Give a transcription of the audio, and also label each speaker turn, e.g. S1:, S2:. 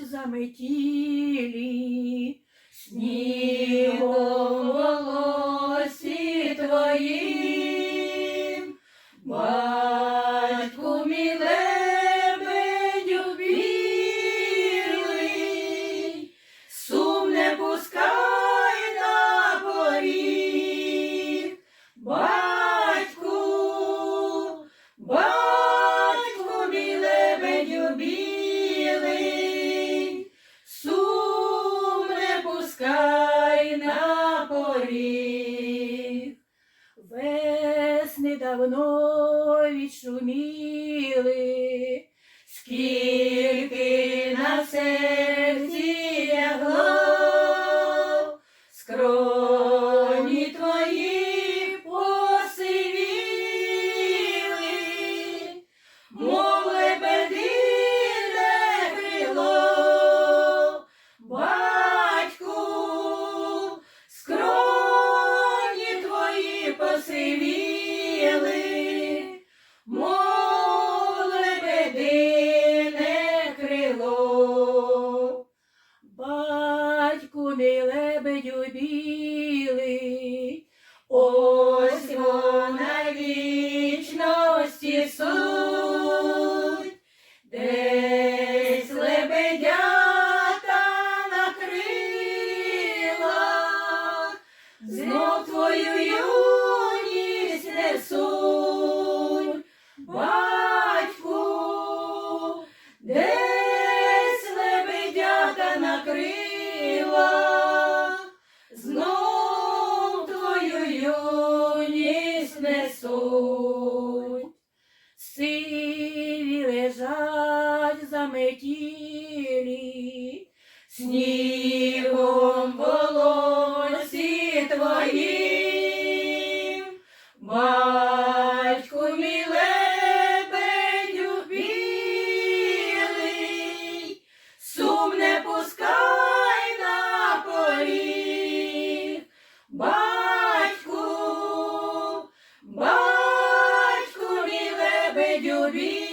S1: заметілі, снігом волосі твоїм, батьку мій лебедю білий, сум не пускай давно відшуміли, скільки лебедю білий, ось вона вічності суть, снігом волосі твоїм, батьку мій пускай на поріг, батьку, батьку мій.